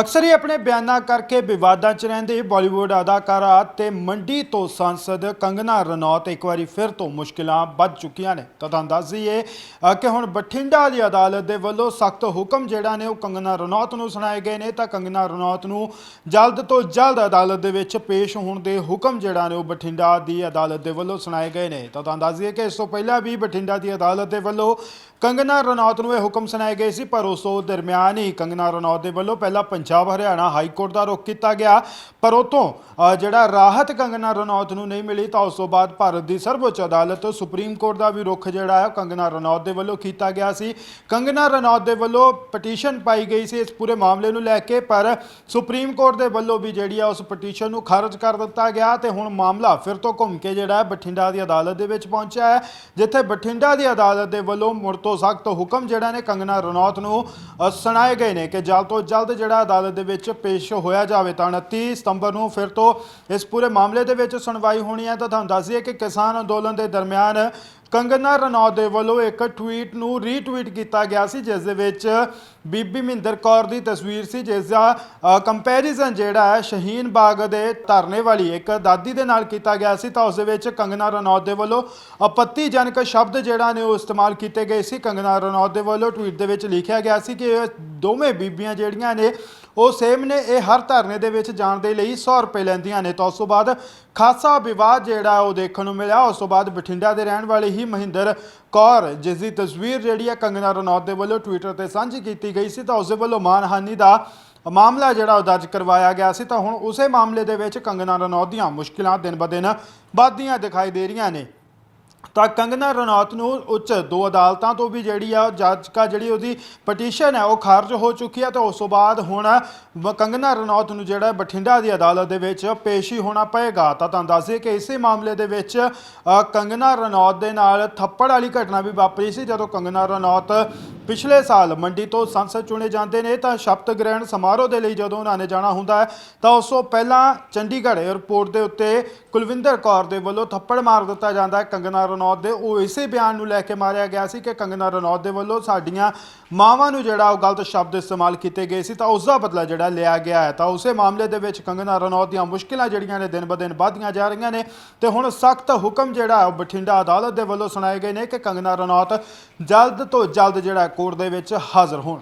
ਅਕਸਰ ਹੀ ਆਪਣੇ ਬਿਆਨਾਂ ਕਰਕੇ ਵਿਵਾਦਾਂ 'ਚ ਰਹਿੰਦੇ ਬਾਲੀਵੁੱਡ ਅਦਾਕਾਰਾ ਤੇ ਮੰਡੀ ਤੋਂ ਸੰਸਦ ਕੰਗਨਾ ਰਣੌਤ ਇੱਕ ਵਾਰੀ ਫਿਰ ਤੋਂ ਮੁਸ਼ਕਿਲਾਂ ਵੱਧ ਚੁੱਕੀਆਂ ਨੇ। ਤਾਂ ਤੁਹਾਨੂੰ ਦੱਸ ਦਈਏ ਕਿ ਹੁਣ ਬਠਿੰਡਾ ਦੀ ਅਦਾਲਤ ਦੇ ਵੱਲੋਂ ਸਖਤ ਹੁਕਮ ਜਿਹੜਾ ਨੇ ਉਹ ਕੰਗਨਾ ਰਣੌਤ ਨੂੰ ਸੁਣਾਏ ਗਏ ਨੇ। ਤਾਂ ਕੰਗਨਾ ਰਣੌਤ ਨੂੰ ਜਲਦ ਤੋਂ ਜਲਦ ਅਦਾਲਤ ਦੇ ਵਿੱਚ ਪੇਸ਼ ਹੋਣ ਦੇ ਹੁਕਮ ਜਿਹੜਾ ਨੇ ਉਹ ਬਠਿੰਡਾ ਦੀ ਅਦਾਲਤ ਦੇ ਵੱਲੋਂ ਸੁਣਾਏ ਗਏ ਨੇ। ਤਾਂ ਤੁਹਾਨੂੰ ਦੱਸ ਦਈਏ ਕਿ ਇਸ ਤੋਂ ਪਹਿਲਾਂ ਵੀ ਬਠਿੰਡਾ ਦੀ ਅਦਾਲਤ ਦੇ ਵੱਲੋਂ ਕੰਗਨਾ ਰਣੌਤ ਨੂੰ ਇਹ ਹੁਕਮ ਸੁਣਾਏ ਗਏ ਸੀ, ਪਰ ਉਸ ਤੋਂ ਦਰਮਿਆਨ ਹੀ ਕੰਗਨਾ ਰਣੌਤ ਦੇ ਵੱਲੋਂ ਪਹਿਲਾਂ ਪੰਜਾਬ, ਹਰਿਆਣਾ ਹਾਈ ਕੋਰਟ ਦਾ ਰੁਖ ਕੀਤਾ ਗਿਆ। ਪਰ ਉਤੋਂ ਜਿਹੜਾ ਰਾਹਤ ਕੰਗਨਾ ਰਣੌਤ ਨੂੰ ਨਹੀਂ ਮਿਲੀ, ਤਾਂ ਉਸ ਤੋਂ ਬਾਅਦ ਭਾਰਤ ਦੀ ਸਰਵਉੱਚ ਅਦਾਲਤ ਸੁਪਰੀਮ ਕੋਰਟ ਦਾ ਵੀ ਰੁਖ ਜਿਹੜਾ ਹੈ ਕੰਗਨਾ ਰਣੌਤ ਦੇ ਵੱਲੋਂ ਕੀਤਾ ਗਿਆ ਸੀ। ਕੰਗਨਾ ਰਣੌਤ ਦੇ ਵੱਲੋਂ ਪਟੀਸ਼ਨ ਪਾਈ ਗਈ ਸੀ ਇਸ ਪੂਰੇ ਮਾਮਲੇ ਨੂੰ ਲੈ ਕੇ, ਪਰ ਸੁਪਰੀਮ ਕੋਰਟ ਦੇ ਵੱਲੋਂ ਵੀ ਜਿਹੜੀ ਆ, ਉਸ ਪਟੀਸ਼ਨ ਨੂੰ ਖਾਰਜ ਕਰ ਦਿੱਤਾ ਗਿਆ ਤੇ ਹੁਣ ਮਾਮਲਾ ਫਿਰ ਤੋਂ ਘੁੰਮ ਕੇ ਜਿਹੜਾ ਹੈ, ਬਠਿੰਡਾ ਦੀ ਅਦਾਲਤ ਦੇ ਵਿੱਚ ਪਹੁੰਚਿਆ ਹੈ, ਜਿੱਥੇ ਬਠਿੰਡਾ ਦੀ ਅਦਾਲਤ ਦੇ ਵੱਲੋਂ ਮੁੜ ਤੋਂ ਸਖਤ ਹੁਕਮ ਜਿਹੜਾ ਨੇ ਕੰਗਨਾ ਰਣੌਤ ਨੂੰ ਸੁਣਾਏ ਗਏ ਨੇ ਕਿ ਜਲਦ ਤੋਂ ਜਲਦ ਜਿਹੜਾ ਅਦਾਲਤ ਦੇ ਵਿੱਚ ਪੇਸ਼ ਹੋਇਆ ਜਾਵੇ ਤਾਂ 29 ਸਤੰਬਰ ਨੂੰ ਫਿਰ ਤੋਂ ਇਸ ਪੂਰੇ ਮਾਮਲੇ ਦੇ ਵਿੱਚ ਸੁਣਵਾਈ ਹੋਣੀ ਹੈ। ਤਾਂ ਤੁਹਾਨੂੰ ਦੱਸ ਦਈਏ ਕਿ ਕਿਸਾਨ ਅੰਦੋਲਨ ਦੇ ਦਰਮਿਆਨ ਕੰਗਨਾ ਰਣੌਤ ਦੇ ਵੱਲੋਂ ਇੱਕ ਟਵੀਟ ਨੂੰ ਰੀਟਵੀਟ ਕੀਤਾ ਗਿਆ ਸੀ, ਜਿਸ ਦੇ ਵਿੱਚ ਬੀਬੀ ਮਹਿੰਦਰ ਕੌਰ ਦੀ ਤਸਵੀਰ ਸੀ, ਜਿਸ ਦਾ ਕੰਪੈਰੀਜ਼ਨ ਜਿਹੜਾ ਹੈ, ਸ਼ਹੀਨ ਬਾਗ ਦੇ ਧਰਨੇ ਵਾਲੀ ਇੱਕ ਦਾਦੀ ਦੇ ਨਾਲ ਕੀਤਾ ਗਿਆ ਸੀ। ਤਾਂ ਉਸ ਦੇ ਵਿੱਚ ਕੰਗਨਾ ਰਣੌਤ ਦੇ ਵੱਲੋਂ ਆਪੱਤੀਜਨਕ ਸ਼ਬਦ ਜਿਹੜਾ ਨੇ ਉਹ ਇਸਤੇਮਾਲ ਕੀਤੇ ਗਏ ਸੀ। ਕੰਗਨਾ ਰਣੌਤ ਦੇ ਵੱਲੋਂ ਟਵੀਟ ਦੇ ਵਿੱਚ ਲਿਖਿਆ ਗਿਆ ਸੀ ਕਿ ਇਹ ਦੋਵੇਂ ਬੀਬੀਆਂ ਜਿਹੜੀਆਂ ਨੇ, ਉਹ ਸੇਮ ਨੇ, ਇਹ ਹਰ ਧਰਨੇ ਦੇ ਵਿੱਚ ਜਾਣ ਦੇ ਲਈ 100 ਰੁਪਏ ਲੈਂਦੀਆਂ ਨੇ। ਤਾਂ ਉਸ ਤੋਂ ਬਾਅਦ ਖਾਸਾ ਵਿਵਾਦ ਜਿਹੜਾ ਉਹ ਦੇਖਣ ਨੂੰ ਮਿਲਿਆ। ਉਸ ਤੋਂ ਬਾਅਦ ਬਠਿੰਡਾ ਦੇ ਰਹਿਣ ਵਾਲੇ ਹੀ ਮਹਿੰਦਰ ਕੌਰ, ਜਿਸ ਦੀ ਤਸਵੀਰ ਜਿਹੜੀ ਹੈ ਕੰਗਨਾ ਰਣੌਤ ਦੇ ਵੱਲੋਂ ਟਵਿੱਟਰ ਤੇ ਸਾਂਝੀ ਕੀਤੀ ਗਈ ਸੀ, ਤਾਂ ਉਸ ਦੇ ਵੱਲੋਂ ਮਾਨਹਾਨੀ ਦਾ ਮਾਮਲਾ ਜਿਹੜਾ ਉਹ ਦਰਜ ਕਰਵਾਇਆ ਗਿਆ ਸੀ। ਤਾਂ ਹੁਣ ਉਸੇ ਮਾਮਲੇ ਦੇ ਵਿੱਚ ਕੰਗਨਾ ਰਣੌਤ ਦੀਆਂ ਮੁਸ਼ਕਿਲਾਂ ਦਿਨ ਬ ਦਿਨ ਵੱਧਦੀਆਂ ਦਿਖਾਈ ਦੇ ਰਹੀਆਂ ਨੇ। ਤਾਂ ਕੰਗਨਾ ਰਣੌਤ ਨੂੰ ਉੱਚ ਦੋ ਅਦਾਲਤਾਂ ਤੋਂ ਵੀ ਜਿਹੜੀ ਆ ਜੱਜ ਕਾ ਜਿਹੜੀ ਉਹਦੀ ਪਟੀਸ਼ਨ ਹੈ, ਉਹ ਖਾਰਜ ਹੋ ਚੁੱਕੀ ਹੈ ਤੇ ਉਸ ਤੋਂ ਬਾਅਦ ਹੁਣ ਵ- ਕੰਗਨਾ ਰਣੌਤ ਨੂੰ ਜਿਹੜਾ ਬਠਿੰਡਾ ਦੀ ਅਦਾਲਤ ਦੇ ਵਿੱਚ ਪੇਸ਼ੀ ਹੋਣਾ ਪਏਗਾ। ਤਾਂ ਤੁਹਾਨੂੰ ਦੱਸ ਦਈਏ ਕਿ ਇਸੇ ਮਾਮਲੇ ਦੇ ਵਿੱਚ ਕੰਗਨਾ ਰਣੌਤ ਦੇ ਨਾਲ ਥੱਪੜ ਵਾਲੀ ਘਟਨਾ ਵੀ ਵਾਪਰੀ ਸੀ ਜਦੋਂ ਕੰਗਨਾ ਰਣੌਤ ਪਿਛਲੇ ਸਾਲ ਮੰਡੀ ਤੋਂ ਸੰਸਦ ਚੁਣੇ ਜਾਂਦੇ ਨੇ, ਤਾਂ ਸ਼ਪਥ ਗ੍ਰਹਿਣ ਸਮਾਰੋਹ ਦੇ ਲਈ ਜਦੋਂ ਉਹਨਾਂ ਨੇ ਜਾਣਾ ਹੁੰਦਾ ਹੈ, ਤਾਂ ਉਸ ਤੋਂ ਪਹਿਲਾਂ ਚੰਡੀਗੜ੍ਹ 에ਅਰਪੋਰਟ ਦੇ ਉੱਤੇ ਕੁਲਵਿੰਦਰ ਕੌਰ ਦੇ ਵੱਲੋਂ ਥੱਪੜ ਮਾਰ ਦਿੱਤਾ ਜਾਂਦਾ ਹੈ। ਕੰਗਨਾ ਰਣੌਤ ਦੇ ਉਹ ਇਸੇ ਬਿਆਨ ਨੂੰ ਲੈ ਕੇ ਮਾਰਿਆ ਗਿਆ ਸੀ ਕਿ ਕੰਗਨਾ ਰਣੌਤ ਦੇ ਵੱਲੋਂ ਸਾਡੀਆਂ ਮਾਵਾਂ ਨੂੰ ਜਿਹੜਾ ਉਹ ਗਲਤ ਸ਼ਬਦ ਇਸਤੇਮਾਲ ਕੀਤੇ ਗਏ ਸੀ, ਤਾਂ ਉਸ ਦਾ ਬਦਲਾ ਜਿਹੜਾ ਲਿਆ ਗਿਆ ਹੈ। ਤਾਂ ਉਸੇ ਮਾਮਲੇ ਦੇ ਵਿੱਚ ਕੰਗਨਾ ਰਣੌਤ ਦੀਆਂ ਮੁਸ਼ਕਿਲਾਂ ਜਿਹੜੀਆਂ ਨੇ ਦਿਨ ਬ ਦਿਨ ਵੱਧਦੀਆਂ ਜਾ ਰਹੀਆਂ ਨੇ ਤੇ ਹੁਣ ਸਖਤ ਹੁਕਮ ਜਿਹੜਾ ਉਹ ਬਠਿੰਡਾ ਅਦਾਲਤ ਦੇ ਵੱਲੋਂ ਸੁਣਾਏ ਗਏ ਨੇ ਕਿ ਕੰਗਨਾ ਰਣੌਤ ਜਲਦ ਤੋਂ ਜਲਦ ਜਿਹੜਾ ਕੋਰਟ ਦੇ ਵਿੱਚ ਹਾਜ਼ਰ ਹੋਣ।